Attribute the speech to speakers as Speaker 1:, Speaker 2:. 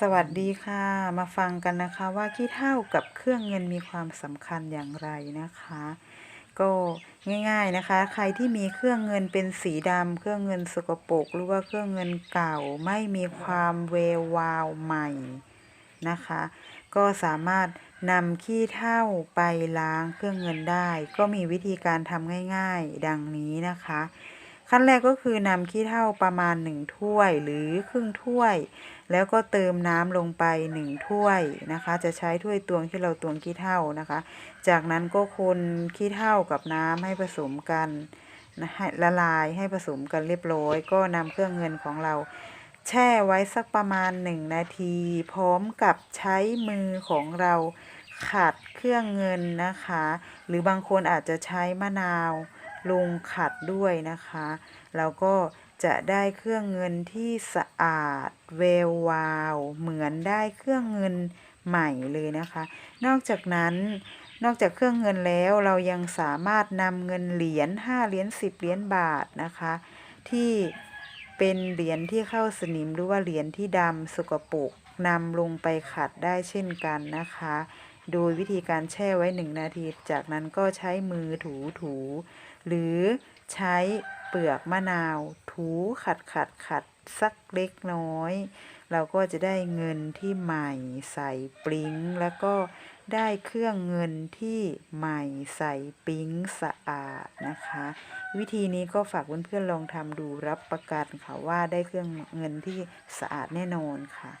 Speaker 1: สวัสดีค่ะ มาฟังกันนะคะว่าขี้เถ้ากับเครื่องเงินมีความสำคัญอย่างไรนะคะ ก็ง่าย ๆนะคะ ใครที่มีเครื่องเงินเป็นสีดำเครื่องเงินสกปรกหรือว่าเครื่องเงินเก่าไม่มีความเวววาวใหม่นะคะ ก็สามารถนำขี้เถ้าไปล้างเครื่องเงินได้ ก็มีวิธีการทำง่าย ๆ ดังนี้นะคะ ขั้นแรกก็คือนำขี้เถ้าประมาณ 1 ถ้วยหรือครึ่งถ้วย แล้วก็เติมน้ำลงไป 1 ถ้วยนะคะ จะใช้ถ้วยตวงที่เราตวงขี้เถ้านะคะ จากนั้นก็คนขี้เถ้ากับน้ำให้ผสมกันนะให้ละลายให้ผสมกันเรียบร้อย ก็นำเครื่องเงินของเราแช่ไว้สักประมาณ 1 นาที พร้อมกับใช้มือของเราขัดเครื่องเงินนะคะ หรือบางคนอาจจะใช้มะนาว ลงขัดด้วยนะคะเราก็จะได้เครื่องเงินที่สะอาดเวววาว เหมือนได้เครื่องเงินใหม่เลยนะคะ นอกจากนั้นนอกจากเครื่องเงินแล้วเรายังสามารถนำเงินเหรียญ5เหรียญ10เหรียญบาทนะคะ ที่เป็นเหรียญที่เข้าสนิมหรือว่าเหรียญที่ดำสกปรกนำลงไปขัดได้เช่นกันนะคะ โดยวิธีการแช่ไว้ 1 นาที จากนั้นก็ใช้มือถูถูๆหรือใช้เปลือกมะนาว ถูขัดขัดขัดสักเล็กน้อย เราก็จะได้เงินที่ใหม่ใส่ปริ้ง แล้วก็ได้เครื่องเงินที่ใหม่ใส่ปิ๊งสะอาดนะคะ วิธีนี้ก็ฝากเพื่อนๆลองทำดูรับประกันค่ะว่าได้เครื่องเงินที่สะอาดแน่นอนค่ะ